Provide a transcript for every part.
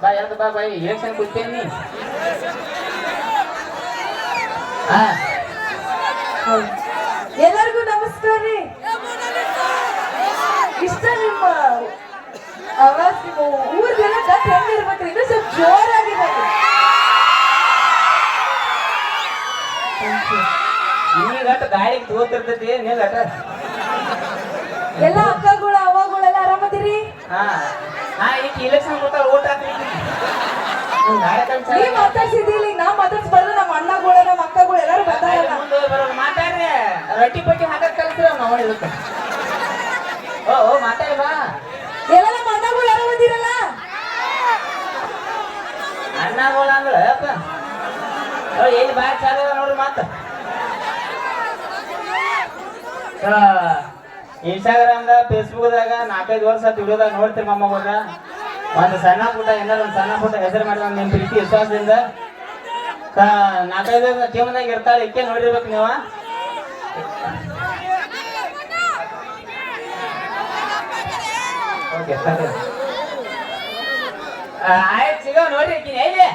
ಬಾ ಎಲ್ದ ಬಾ ಬಾ ಎಲೆಕ್ಷನ್ ಕೂತೇನಿ ಎಲ್ಲರಿಗೂ ನಮಸ್ಕಾರ ರೀ. ಇಷ್ಟ ನಿಮ್ಮ ಆವಾಜ್ ನಿಮ್ಮ ಊರ್ಗೆಲ್ಲ ಕತ್ ಹೆಂಗಿರ್ಬೇಕ್ರಿ ಇನ್ನೂ ಸ್ವಲ್ಪ ಜೋರಾಗಿದೆ ಈಗ ಅಟ್ ಗಾಳಿಗೆ ತೋತಿರ್ತೈತಿ ಅಟ? ಎಲ್ಲ ಅಕ್ಕಗಳು ಅವಗಳೆಲ್ಲ ಆರಾಮದಿರಿ ಹಾ. ಈಗ ಇಲೆಕ್ಷನ್ ಕೊಟ್ಟಾರ ಓಟ್ ಹಾಕ್ಲಿಕ್ಕೆ. ನೀ ಈಗ ನಾ ಮಾತಾಡ್ಸ್ಬಾರ್ದು ನಮ್ಮ ಅಣ್ಣಗಳು ನಮ್ಮ ಅಕ್ಕಗಳು ಎಲ್ಲರೂ ಬರ್ತಾರಲ್ಲ ಮಾತಾಡ್ರಿ. ರೊಟ್ಟಿ ಪಟ್ಟಿ ಹಾಕಕ್ ಕಲ್ಸ್ರಿ ನಾವು ಇದಕ್ಕೆ ಓ ಓ ಮಾತಾಡಿ ಬಾ. ಎಲ್ಲ ನಮ್ಮ ಅಣ್ಣಗಳು ಆರಾಮದಿರಲ್ಲ ಅಣ್ಣಗಳ ಅಂದ್ರೆ ಎಲ್ಲಿ ಬಾಯ್ ಚಾಲ ನೋಡ್ರಿ ಮಾತ. ಇನ್ಸ್ಟಾಗ್ರಾಮ್ದಾಗ ಫೇಸ್ಬುಕ್ದಾಗ ನಾಲ್ಕೈದು ವರ್ಷ ವಿಡಿಯೋದಾಗ ನೋಡ್ತೀರಿ ಮಮ್ಮಗಳ ಒಂದು ಸಣ್ಣ ಪುಟ್ಟ, ಏನಾದ್ರು ಒಂದು ಸಣ್ಣ ಪುಟ್ಟ ಹೆಸರು ಮಾಡಿದ ನಿಮ್ಮ ಪ್ರೀತಿ, ವಿಶ್ವಾಸದಿಂದ. ನಾಲ್ಕೈದು ಜೀವನದಾಗ ಇರ್ತಾಳೆ, ಇಕ್ಕೆ ನೋಡಿರ್ಬೇಕು ನೀವು. ಆಯ್ತು, ಸಿಗೋ ಆಕಿನ, ಎಲ್ಲಿ?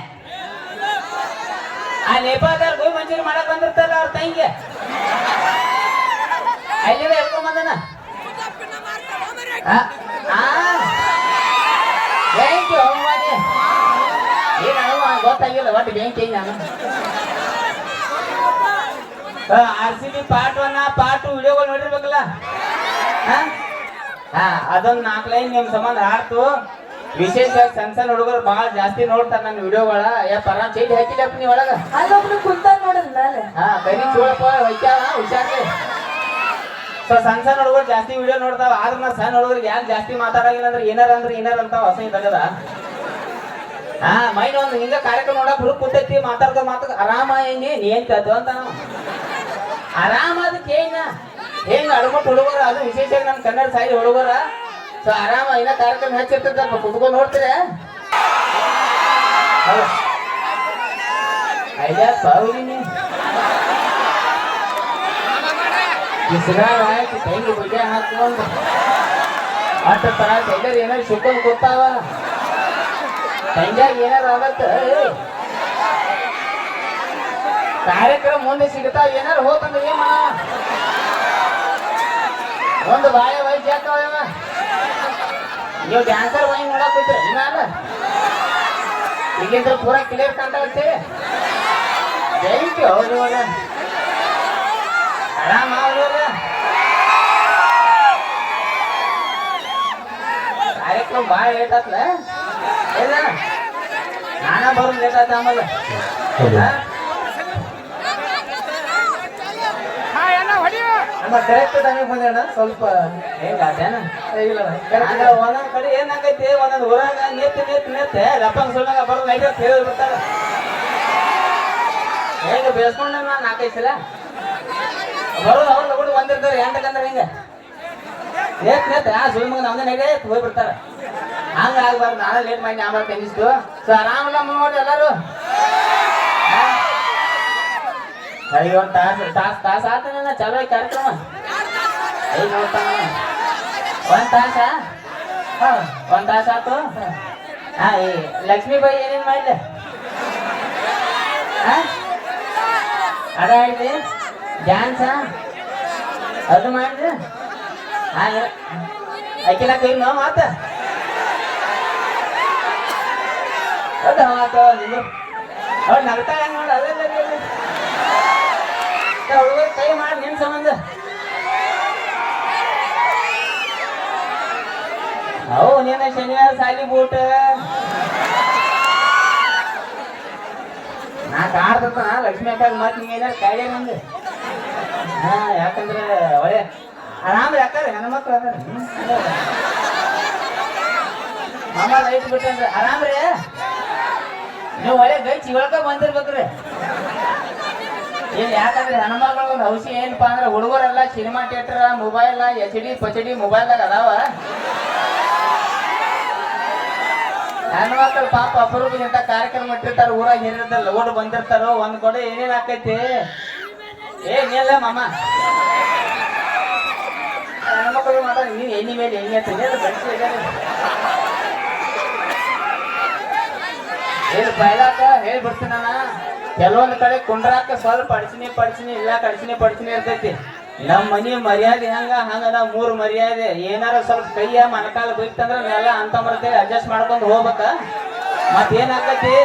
ಆ ನೇಪಾಳದವ್ರು ಗೋಯ್ ಮಂಜೂರಿ ಮಾಡಕ್ ಬಂದಿರ್ತಾರ ಅವ್ರ ತಂಗಿ. ಅಲ್ಲಿಂದ ಬಂದನ ಬ್ಯಾಂಕ್ ಯು ಏನ್ ಅನುವ ಗೊತ್ತಾಗಿಲ್ಲ ಒಟ್ಟು ಬೆಂಕಿ ಹೆಂಗ್ ನಾನು? R C B part one part two ವಿಡಿಯೋಗಳು ನೋಡಿರ್ಬೇಕಲ್ಲ? ಹಾ? ಅದೊಂದ್ ನಾಲ್ಕು ಲೈನ್ ನಿಮ್ ಸಂಬಂಧ ಆಡ್ತು. ವಿಶೇಷವಾಗಿ ಸಣ್ಣ ಸಣ್ಣ ಹುಡುಗರು ಬಹಳ ಜಾಸ್ತಿ ನೋಡ್ತಾರ ನನ್ನ ವಿಡಿಯೋಗಳ. ಯಾ ಪರ ಚೇಂಜ್ ಹಾಕಿಲ್ಲಪ್ಪ ನೀ ಒಳಗ? ಅಲ್ಲೊಬ್ನು ಕುಂತ ನೋಡಲ್ ಮೇಲೆ ಹಾ ಕರಿ ಚೋಳಪ್ಪ ಹೊಯ್ತಾಳ ಹುಷಾರ್ಲಿ. ಸೊ ಸಣ್ಣ ಸಣ್ಣ ಹುಡುಗರು ಜಾಸ್ತಿ ವಿಡಿಯೋ ನೋಡ್ತಾವ, ಆದ್ರೆ ನಾ ಸಣ್ಣ ಹುಡುಗರಿಗೆ ಯಾರು ಜಾಸ್ತಿ ಮಾತಾಡಲಿಲ್ಲ ಅಂದ್ರೆ ಏನಾರ ಅಂದ್ರೆ ಏನಾರ ಅಂತ ಹೊಸ ಇದಾಗದ ಹಾ, ಮೈನ್ ಒಂದು ಹಿಂಗ ಕಾರ್ಯಕ್ರಮ ನೋಡಕ್ ಹುಡುಗ ಕೂತೈತಿ, ಮಾತಾಡ್ಕೊ ಮಾತು ಆರಾಮ ಹೆಂಗೆ ನೀ ಏನ್ ಕೇಳ್ತು ಅಂತ ನಾವು. ಆರಾಮ ಅದಕ್ಕೆ ಏನ? ಹೆಂಗ ಅಡ್ಕೊಟ್ಟು ಹುಡುಗರ, ಅದು ವಿಶೇಷ ನಮ್ಮ ಕನ್ನಡ ಸಾಯಿ ಹುಡುಗರ. ಸೊ ಆರಾಮ ಇನ್ನ ಕಾರ್ಯಕ್ರಮ ಹೆಚ್ಚಿರ್ತದ ಕುತ್ಕೊಂಡು ನೋಡ್ತೀರ? ಅಯ್ಯ, ಪಾವಿನಿ ಬಿಸಿಲಾಗ ಆಯ್ತು ಕೈಗೆ ಬುಗ್ಗೆ ಹಾಕೊಂಡು ಅಟ್ಟ ತರ ಟೈಲರ್ ಏನಾರ ಸುಕ್ಕೊಂಡು ಕೂತಾವ ತಂಗ್ಯಾಗ ಏನಾರ ಆಗತ್ತ? ಕಾರ್ಯಕ್ರಮ ಮುಂದೆ ಸಿಗ್ತಾವ ಏನಾರ ಹೋತಂದ್ರೆ ಏನ್ ಒಂದು ಬಾಯ ವೈದ್ಯ ಹಾಕವ ನೀವು ಡ್ಯಾನ್ಸರ್ ವೈ ನೋಡಕ್ ಕೂತ್ರಿ ಇನ್ನಾರ ಈಗಿಂದ್ರ ಪೂರಾ ಕ್ಲಿಯರ್ ಕಾಣ್ತಾ ಇರ್ತೀವಿ ಯು ಹೌದು ಅವ್ರವ್ರ ಕಾರ್ಯಕ್ರಮ ಭಾಳ ಲೇಟ್ ಆತ್ಲ ಬರೋ ನಾನ ಬರೋದು ಲೇಟ್ ಆಯ್ತು ಆಮೇಲೆ ಕರೆಕ್ಟ್ ಟೈಮಿಗೆ ಬಂದೇಣ ಸ್ವಲ್ಪ ಹೆಂಗಾತೇನ ಇಲ್ಲ ಹಂಗ ಒಂದೊಂದ್ ಕಡೆ ಏನಾಗೈತಿ ಒಂದೊಂದ್ ಊರಾಗ ನೆತ್ತಿ ನೆತ್ತಿ ನೆತ್ತೆ ಲಪ್ಪ ಸುಳ್ಳಾಗ ಬರೋದು ಅಂತ ಹೇಳಿ ಬಿಡ್ತಾರ ಹೆಂಗ ಬೇಸ್ಕೊಂಡ ನಾನು ನಾಲ್ಕೈದು ಸಲ ಬರೋದು ಅವ್ರು ಲಗುಡು ಬಂದಿರ್ತಾರೆ ಎಂಟಕ್ಕಂದ್ರೆ ಹಿಂಗ? ನೇತ್ ನೇತ್ ಆ ಸುಳ್ಳು ಮಗ ನಮ್ದೇ ನಡೆ ಹೋಗಿ ಬಿಡ್ತಾರ ಆಗ್ಬಾರ್ದು, ನಾನು ಲೇಟ್ ಮಾಡಿ ಆಮೇಲೆ ತೆಗಿಸ್ತು ಸೊ ಆರಾಮಲ್ಲ ನೋಡಿ ಎಲ್ಲಾರು? ಅಯ್ಯೋ, ತಾಸು ತಾಸು, ತಾಸ್ ಐತ್ ಕಾರ್ಯಕ್ರಮ. ಐದು ಒಂದು ತಾಸ? ಹಾ, ಒಂದ್ ತಾಸ ಆತು? ಹಾ, ಈ ಲಕ್ಷ್ಮೀಬಾಯಿ ಏನೇನ್ ಮಾಡಿದೆ ಹಾಂ? ಅದ ಹೇಳಿದೆ ಡ್ಯಾನ್ಸ ಅದು ಮಾಡ್ರಿ ಹಾ ಆಕಿನ ಕೈ ನೋ ಮಾತ? ಅದು ನೋಡಿ ಕೈ ಮಾಡಿ ನಿಮ್ಮ ಸಂಬಂಧ ಶನಿವಾರ ಸಾಲಿ ಬೂಟ ನಾ ಕಾಡ್ತಾ ಲಕ್ಷ್ಮಿ ಅಕ್ಕ ಮತ್ತೆ ನೀ ಏನಾರ ಕಾಯ್ದೆ ನಂದು. ಹಾ, ಯಾಕಂದ್ರೆ ಒಳ್ಳೆ ಆರಾಮ ಯಾಕಂದ್ರೆ ಹೆಣ್ಮಕ್ಳು ಅದಾರ. ಮಾಮ ಲೈಟ್ ಬಿಟ್ಟಂದ್ರೆ ಆರಾಮ್ರಿ ನೀವು ಒಳ್ಳೆ ಗೈ ಚಿವಳ್ಕ ಬಂದಿರ್ಬೇಕ್ರಿ. ಇಲ್ಲಿ ಯಾಕಂದ್ರೆ ಹೆಣ್ಮಕ್ಳು ಒಂದು ಔಷಧಿ ಏನಪ್ಪ ಅಂದ್ರೆ ಹುಡುಗರೆಲ್ಲ cinema theatre mobile H D ಪಚ್ D ಮೊಬೈಲ್ದಾಗ ಅದಾವ. ಹೆಣ್ಮಕ್ಳು ಪಾಪ ಅಪರೂಪದಿಂದ ಕಾರ್ಯಕ್ರಮ ಇಟ್ಟಿರ್ತಾರ, ಊರಾಗ ಹಿರಿಯರ್ತಾರ ಲೋಡ್ ಬಂದಿರ್ತಾರೋ, ಒಂದ್ ಕೊಡೆ ಏನೇನ್ ಆಕೈತಿ? ಏನಿಲ್ಲ ಮಾಮ. ಹೆಣ್ಮಕ್ಳು ಮಾತಾಡ, ನೀನ್ ಎಣ್ಣಿ ಮೇಲೆ ಎಣ್ಣೆ ತಿನ್ನೋದು ಬೆಳೆಸಿ ಇಲ್ಲಿ ಬಯಲಾಕ ಹೇಳ್ಬಿಡ್ತೀನಿ ನಾನು. ಕೆಲವೊಂದು ಕಡೆ ಕುಂಡ್ರಾಕ ಸ್ವಲ್ಪ ಅಡಚಣೆ ಪಡಚಿನಿ ಇಲ್ಲ ಕಡಚಿನಿ ಪಡಚಿನಿ ಇರ್ತೈತಿ. ನಮ್ಮ ಮನಿ ಮರ್ಯಾದೆ ಹಂಗ ಹಂಗ ಮೂರು ಮೂರ್ ಮರ್ಯಾದೆ. ಏನಾರ ಸ್ವಲ್ಪ ಕೈಯ ಮನಕಾಲ ಬೈತಂದ್ರ ನೆಲ ಅಂತ ಬರ್ತೇವೆ ಅಡ್ಜಸ್ಟ್ ಮಾಡ್ಕೊಂಡು ಹೋಗ್ಬೇಕ. ಮತ್ ಏನಾಕತಿ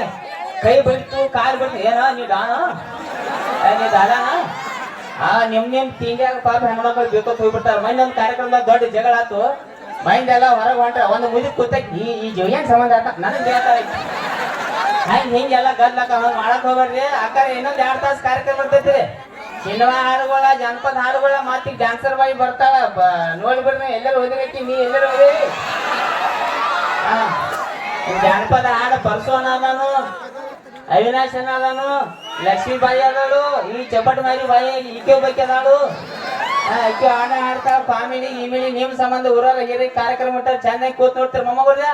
ಕೈ ಬೈತು ಕಾಲ್ ಬೈತು ಏನೋ, ನೀ ಡಾನ ನೀ ದಾದಾನ? ಆ, ನಿಮ್ ನಿಮ್ ತಿಂಗ್ಯಾಗ ಪಾಪ ಹೆಣ್ಮಕ್ಳು ಬೇಕೋತ್ ಹೋಗ್ಬಿಡ್ತಾರ ಮೈನ್ ಒಂದ್ ಕಾರ್ಯಕ್ರಮದಾಗ ದೊಡ್ಡ ಜಗಳ ಆತು. ಮೈಂಡ್ ಎಲ್ಲ ಹೊರಗೆ ಹೊಂಟ್ರ ಒಂದು ಮುದಿ ಕೂತಕ್ ಈ ಈ ಜೀವನ್ ಸಂಬಂಧ ಆತ? ನನಗೆ ಹೇಳ್ತಾರೆ ಹಂಗ ಹಿಂಗೆಲ್ಲ ಗದ್ಲಕ್ಕ ಹಂಗ ಮಾಡಕ್ ಹೋಗ್ಬೇಡ್ರಿ. ಅಕ್ಕಾರ ಇನ್ನೊಂದ್ ಎರಡ್ ತಾಸು ಕಾರ್ಯಕ್ರಮ ಇರ್ತೈತಿ ಸಿನಿಮಾ ಹಾಡುಗಳ, ಜನಪದ ಹಾಡುಗಳ, ಮಾತಿಗೆ ಡ್ಯಾನ್ಸರ್ ಬಾಯಿ ಬರ್ತಾಳ. ನೋಡ್ಬಿಡ್ರಿ ಎಲ್ಲರೂ ಹೋದಿರೈತಿ ನೀ ಎಲ್ಲರೂ ಓದಿ ಜನಪದ ಹಾಡು ಬರ್ಸೋಣ ಅದಾನು ಅವಿನಾಶ್ ಅದಾನು ಲಕ್ಷ್ಮೀಬಾಯಿ ಅದಾಳು, ಈ ಚಪ್ಪಟ್ ಮಾರಿ ಬಾಯಿ ಈಕೆ ಬಗ್ಗೆ ಅದಾಳು. ಈಕೆ ಆಟ ಆಡ್ತಾ ಕಾಮಿಡಿ ಇಮಿಡಿ ನಿಮ್ ಸಂಬಂಧ ಊರಾಗ ಹಿರಿ ಕಾರ್ಯಕ್ರಮ ಇಟ್ಟ ಚೆನ್ನಾಗಿ ಕೂತ್ ನೋಡ್ತೀರಿ ಮೊಮ್ಮಗುರ್ದ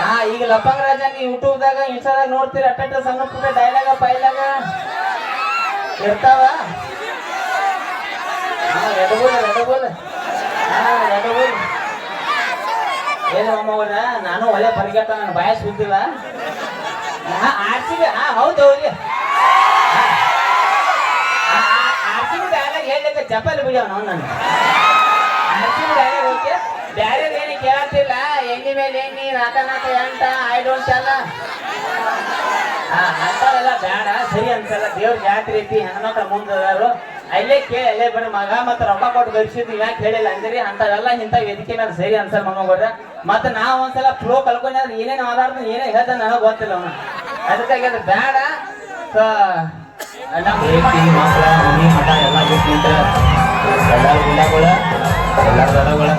ಹಾ ಈಗ ಲಪ್ಪಂಗ ರಾಜ, ನೀವು ಯೂಟ್ಯೂಬ್ದಾಗ, ಇನ್ಸ್ಟಾದಾಗ ನೋಡ್ತೀರಿ ಅಟ್ಟ ಸಣ್ಣ ಪುಟ್ಟ ಡೈಲಾಗ ಪೈಲಾಗ. ಇರ್ತಾವ? ಎಡಬೋಲ ಎಡಬೋಲ ಎಡಬೋಲ ಏನು ನಾನು ಒಳ್ಳೆ ಪರಿಗೆಟ್ಟ ನನ್ನ ಬಾಯ ಸುದ್ದಿಲ್ಲ. ಹಾ ಆರ್ಸಿಬಿ ಹಾ ಹೌದು ಹೌದು. ಆರ್ಸಿಬಿ ಡೈಲಾಗ್ ಹೇಳಲಿಕ್ಕೆ ಚಪ್ಪಲಿ ಬಿಡ್ಯಾವ ನಾವು ನಾನು ಆರ್ಸಿಬಿ ಡೈಲಾಗ್ ಓಕೆ ಬ್ಯಾರೆ ಏನು ಕೇಳತ್ತಿಲ್ಲ, ಎಣ್ಣಿ ಮೇಲೆ ಎಣ್ಣಿ ನಾಟ ನಾಟ ಎಂಟ, ಐ ಡೋಂಟ್ ಅಲ್ಲ. ಹಾ ಅಂತಾವೆಲ್ಲ ಬೇಡ, ಸರಿ ಅನ್ಸಲ್ಲ ದೇವ್ರ ಜಾತ್ರೆ ಐತಿ, ಹೆಣ್ಮಕ್ಳ ಮುಂದದಾರು ಅಲ್ಲೇ ಕೇಳಿ ಅಲ್ಲೇ ಬರೀ ಮಗ ಮತ್ತೆ ರೊಕ್ಕ ಕೊಟ್ಟು ಗಳಿಸಿದ್ವಿ ಯಾಕೆ ಹೇಳಿಲ್ಲ ಅಂದ್ರಿ? ಅಂಥವೆಲ್ಲ ಇಂಥ ವೇದಿಕೆ ಮೇಲೆ ಸರಿ ಅನ್ಸಲ್ಲ ಮಮ್ಮಗೋಡ್ರ ಮತ್ತೆ ನಾವು ಒಂದ್ಸಲ ಫ್ಲೋ ಕಲ್ಕೊಂಡ್ರೆ ಏನೇನು ಆಧಾರದ ಏನೇ ಹೇಳ್ತಾನೆ ನನಗೆ ಗೊತ್ತಿಲ್ಲ ಅವನು. ಅದಕ್ಕಾಗಿ ಅದು ಬೇಡ ಸೊ ನಮ್ಮ ಪ್ರೀತಿ ಮಕ್ಕಳ ಮನಿ ಮಠ ಎಲ್ಲ ಬಿಟ್ಟು ನಿಂತ ಎಲ್ಲಾರ ಗುಲಾಗಳ ಎಲ್ಲಾರ ದಡಗಳ